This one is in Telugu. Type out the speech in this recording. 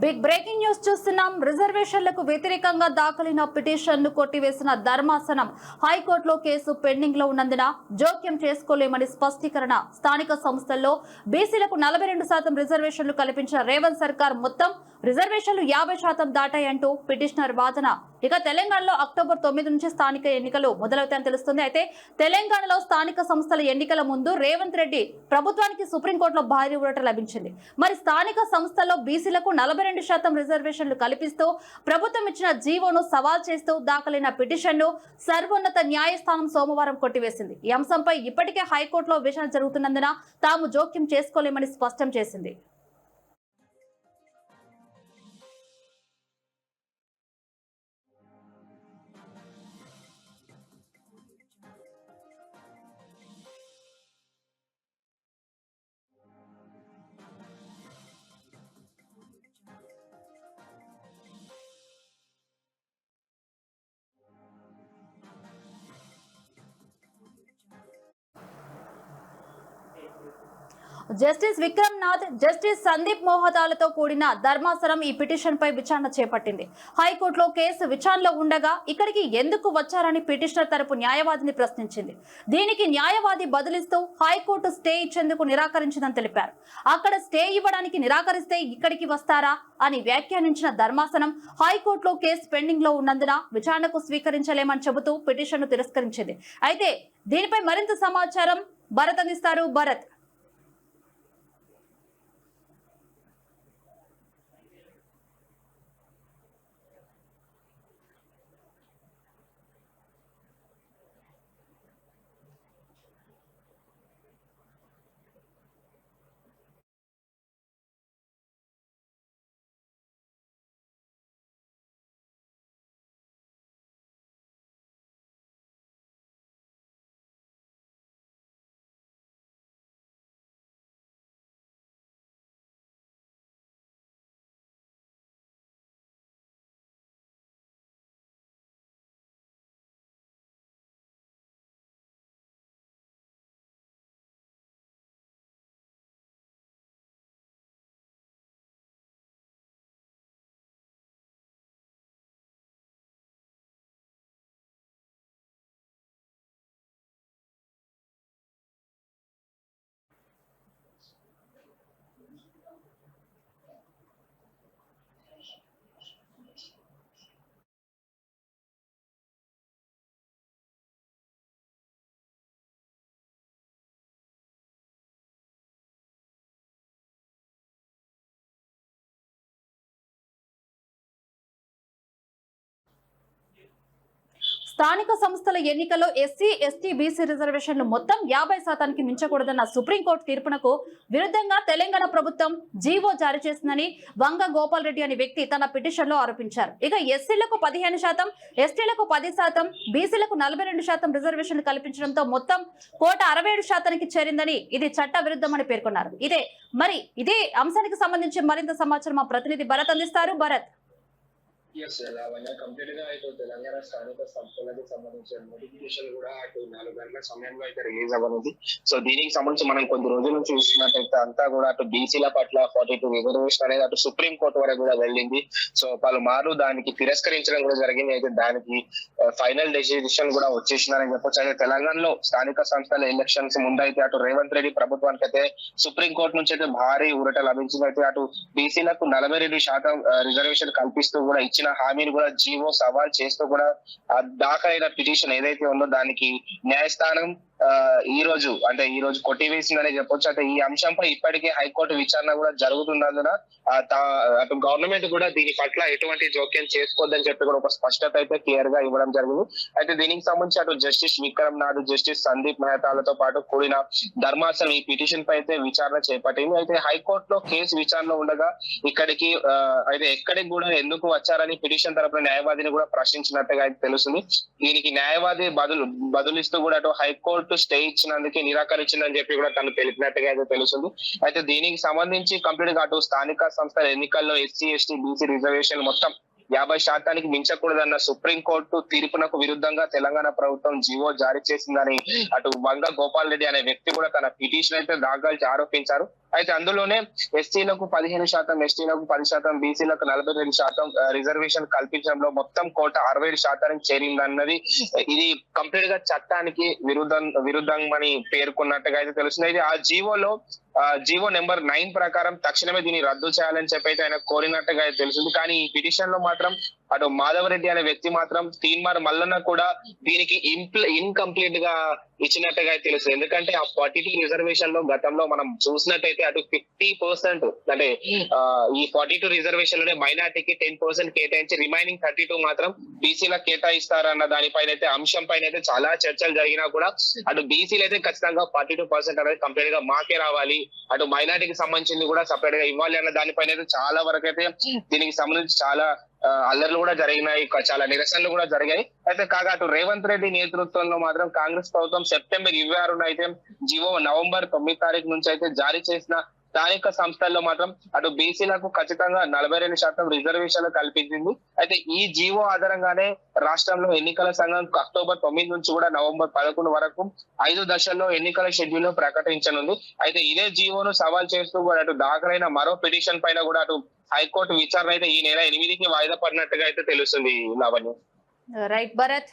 బిగ్ బ్రేకింగ్ న్యూస్ చూస్తున్నాం. రిజర్వేషన్లకు వ్యతిరేకంగా దాఖలైన పిటిషన్ను కొట్టివేసిన ధర్మాసనం హైకోర్టులో కేసు పెండింగ్లో ఉన్నందున జోక్యం చేసుకోలేమని స్పష్టీకరణ. స్థానిక సంస్థల్లో బీసీలకు నలభై రెండు శాతం రిజర్వేషన్లు కల్పించిన రేవంత్ సర్కార్ మొత్తం రిజర్వేషన్లు యాభై శాతం దాటాయంటూ పిటిషనర్ వాదన ఇక తెలంగాణలో అక్టోబర్ తొమ్మిది నుంచి స్థానిక ఎన్నికలు మొదలవుతాయని తెలుస్తుంది. అయితే తెలంగాణలో స్థానిక సంస్థల ఎన్నికల ముందు రేవంత్ రెడ్డి ప్రభుత్వానికి సుప్రీంకోర్టులో భారీ ఊరట లభించింది. మరి స్థానిక సంస్థల్లో బీసీలకు నలభై రెండు శాతం రిజర్వేషన్లు కల్పిస్తూ ప్రభుత్వం ఇచ్చిన జీవోను సవాల్ చేస్తూ దాఖలైన పిటిషన్ను సర్వోన్నత న్యాయస్థానం సోమవారం కొట్టివేసింది. ఈ అంశంపై ఇప్పటికే హైకోర్టులో విచారణ జరుగుతున్నందున తాము జోక్యం చేసుకోలేమని స్పష్టం చేసింది. జస్టిస్ విక్రమ్ నాథ్ జస్టిస్ సందీప్ మోహతాలతో కూడిన ధర్మాసనం ఈ పిటిషన్ పై విచారణ చేపట్టింది. హైకోర్టులో కేసు విచారణలో ఉండగా ఇక్కడికి ఎందుకు వచ్చారని పిటిషనర్ తరపు న్యాయవాదిని ప్రశ్నించింది. దీనికి న్యాయవాది బదులిస్తూ హైకోర్టు స్టే ఇచ్చేందుకు నిరాకరించిందని తెలిపారు. అక్కడ స్టే ఇవ్వడానికి నిరాకరిస్తే ఇక్కడికి వస్తారా అని వ్యాఖ్యానించిన ధర్మాసనం హైకోర్టులో కేసు పెండింగ్లో ఉన్నందున విచారణకు స్వీకరించలేమని చెబుతూ పిటిషన్ను తిరస్కరించింది. అయితే దీనిపై మరింత సమాచారం భరత్ అందిస్తారు భరత్. స్థానిక సంస్థల ఎన్నికల్లో ఎస్సీ ఎస్టీ బీసీ రిజర్వేషన్లు మొత్తం యాభై శాతానికి మించకూడదన్న సుప్రీంకోర్టు తీర్పునకు విరుద్ధంగా తెలంగాణ ప్రభుత్వం జీవో జారీ చేసిందని వంగ గోపాల్ రెడ్డి అనే వ్యక్తి తన పిటిషన్లో ఆరోపించారు. ఇక ఎస్సీలకు పదిహేను శాతం ఎస్టీలకు పది శాతం బీసీలకు నలభై రెండు శాతం రిజర్వేషన్లు కల్పించడంతో మొత్తం కోట అరవై ఏడు శాతానికి చేరిందని ఇది చట్ట విరుద్ధమని పేర్కొన్నారు. ఇదే మరి ఇదే అంశానికి సంబంధించి మరింత సమాచారం మా ప్రతినిధి భరత్ అందిస్తారు. భరత్. ఎస్ లావణ్య కంప్లీట్గా ఇటు తెలంగాణ స్థానిక సంస్థలకు సంబంధించిన నోటిఫికేషన్ కూడా అటు నాలుగు గంటల సమయంలో అయితే రిలీజ్ అవ్వనుంది. సో దీనికి సంబంధించి మనం కొద్ది రోజుల నుంచి చూస్తున్నట్టయితే అంతా కూడా అటు బీసీల పట్ల ఫార్టీ టూ రిజర్వేషన్ అనేది అటు సుప్రీం కోర్టు వరకు కూడా వెళ్ళింది. సో పలుమార్లు దానికి తిరస్కరించడం కూడా జరిగింది. అయితే దానికి uh, ఫైనల్ డెసిషన్ కూడా వచ్చేసిందని చెప్పొచ్చు. అయితే తెలంగాణలో స్థానిక సంస్థల ఎలక్షన్స్ ముందైతే అటు రేవంత్ రెడ్డి ప్రభుత్వానికి అయితే సుప్రీం కోర్టు నుంచి అయితే భారీ ఊరట లభించింది. అయితే అటు బీసీలకు నలభై రెండు శాతం uh, రిజర్వేషన్ కల్పిస్తూ కూడా ఇచ్చిన హామీని కూడా జీవో సవాల్ చేస్తూ కూడా ఆ దాఖలైన పిటిషన్ ఏదైతే ఉందో దానికి న్యాయస్థానం ఈ రోజు అంటే ఈ రోజు కొట్టివేసిందనే చెప్పొచ్చు. అంటే ఈ అంశంపై ఇప్పటికే హైకోర్టు విచారణ కూడా జరుగుతున్నందున అటు గవర్నమెంట్ కూడా దీని పట్ల ఎటువంటి జోక్యం చేసుకోవద్దని చెప్పి కూడా ఒక స్పష్టత అయితే క్లియర్గా ఇవ్వడం జరిగింది. అయితే దీనికి సంబంధించి అటు జస్టిస్ విక్రమ్ నాథ్ జస్టిస్ సందీప్ మెహతాలతో పాటు కూడిన ధర్మాసనం ఈ పిటిషన్ పై అయితే విచారణ చేపట్టింది. అయితే హైకోర్టులో కేసు విచారణ ఉండగా ఇక్కడికి అయితే ఎక్కడికి కూడా ఎందుకు వచ్చారని పిటిషన్ తరపున న్యాయవాదిని కూడా ప్రశ్నించినట్టుగా అయితే తెలుస్తుంది. దీనికి న్యాయవాది బదులు బదులిస్తూ కూడా అటు హైకోర్టు స్టే ఇచ్చినందుకే నిరాకరించిందని చెప్పి కూడా తను తెలిపినట్టుగా అయితే తెలుస్తుంది. అయితే దీనికి సంబంధించి కంప్లీట్గా అటు స్థానిక సంస్థల ఎన్నికల్లో ఎస్సీ ఎస్టీ బీసీ రిజర్వేషన్ మొత్తం యాభై శాతానికి మించకూడదన్న సుప్రీంకోర్టు తీర్పునకు విరుద్ధంగా తెలంగాణ ప్రభుత్వం జీవో జారీ చేసిందని అటు వంగ గోపాల్ రెడ్డి అనే వ్యక్తి కూడా తన పిటిషన్ అయితే దాఖలు ఆరోపించారు. అయితే అందులోనే ఎస్టీలకు పదిహేను శాతం ఎస్టీలకు పది శాతం బీసీలకు నలభై రెండు శాతం రిజర్వేషన్ కల్పించడంలో మొత్తం కోట అరవై ఏడు శాతానికి చేరిందన్నది ఇది కంప్లీట్గా చట్టానికి విరుద్ధం విరుద్ధమని పేర్కొన్నట్టుగా అయితే తెలుస్తుంది. అయితే ఆ జీవోలో జీవో నెంబర్ నైన్ ప్రకారం తక్షణమే దీన్ని రద్దు చేయాలని చెప్పి అయితే ఆయన కోరినట్టుగా అయితే తెలిసింది కానీ ఈ పిటిషన్లో మాత్రం అటు మాధవరెడ్డి అనే వ్యక్తి మాత్రం తీన్మార్ మల్లన్న కూడా దీనికి ఇంప్ల ఇన్కంప్లీట్గా ఇచ్చినట్టుగా అయితే తెలుస్తుంది. ఎందుకంటే ఆ ఫార్టీ టూ రిజర్వేషన్లో గతంలో మనం చూసినట్టయితే అటు ఫిఫ్టీ పర్సెంట్ అంటే ఈ ఫార్టీ టూ రిజర్వేషన్లోనే మైనార్టీకి టెన్ పర్సెంట్ కేటాయించి రిమైనింగ్ థర్టీ టూ మాత్రం బీసీలకు కేటాయిస్తారన్న దానిపైన అయితే అంశం పైన అయితే చాలా చర్చలు జరిగినా కూడా అటు బీసీలు అయితే ఖచ్చితంగా ఫార్టీ టూ పర్సెంట్ అనేది కంప్లీట్గా మాకే రావాలి. అటు మైనార్టీకి సంబంధించింది కూడా సపరేట్గా ఇవ్వాలి అన్న దానిపైన అయితే చాలా వరకు అయితే దీనికి సంబంధించి చాలా అల్లర్లు కూడా జరిగినాయి చాలా నిరసనలు కూడా జరిగాయి. అయితే కాగా అటు రేవంత్ రెడ్డి నేతృత్వంలో మాత్రం కాంగ్రెస్ ప్రభుత్వం సెప్టెంబర్ ఇరవై ఆరున అయితే జివో నవంబర్ తొమ్మిది తారీఖు నుంచి అయితే జారీ చేసిన స్థానిక సంస్థల్లో మాత్రం అటు బీసీలకు ఖచ్చితంగా నలభై రెండు శాతం రిజర్వేషన్లు కల్పించింది. అయితే ఈ జీవో ఆధారంగానే రాష్ట్రంలో ఎన్నికల సంఘం అక్టోబర్ తొమ్మిది నుంచి కూడా నవంబర్ పదకొండు వరకు ఐదు దశల్లో ఎన్నికల షెడ్యూల్ ప్రకటించనుంది. అయితే ఇదే జీవోను సవాల్ చేస్తూ కూడా అటు దాఖలైన మరో పిటిషన్ పైన కూడా అటు హైకోర్టు విచారణ అయితే ఈ నెల ఎనిమిదికి వాయిదా పడినట్టుగా అయితే తెలుస్తుంది లావణ్యం రైట్ భరత్.